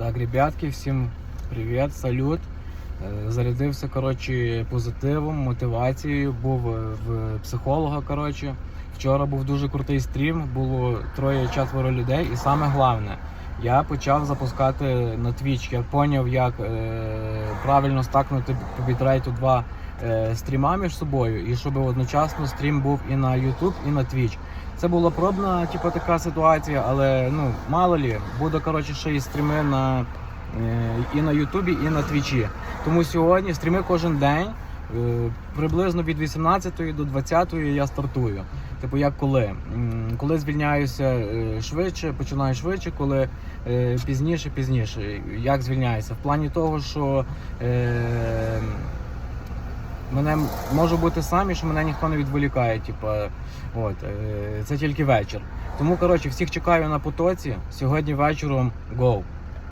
Так, ребятки, всім привіт, салют. Е, Зарядився коротше, позитивом, мотивацією. Був е, в психолога. Коротше. Вчора був дуже крутий стрім, було троє-четверо людей, і саме головне, я почав запускати на Twitch. Я зрозумів, як е, правильно стакнути по бітрейту два е, стріма між собою, і щоб одночасно стрім був і на YouTube, і на Twitch. Це була пробна, типу, така ситуація, але ну мало лі, буде коротше ще і стріми на е, і на Ютубі, і на Твічі. Тому сьогодні стріми кожен день. е, Приблизно від 18 до 20 я стартую. Типу, як коли? Коли звільняюся е, швидше, починаю швидше, коли пізніше, пізніше. Як звільняюся? В плані того, що мене можу бути сам і що мене ніхто не відволікає. Типу, от, е, це тільки вечір. Тому, коротше, всіх чекаю на потоці. Сьогодні вечором go.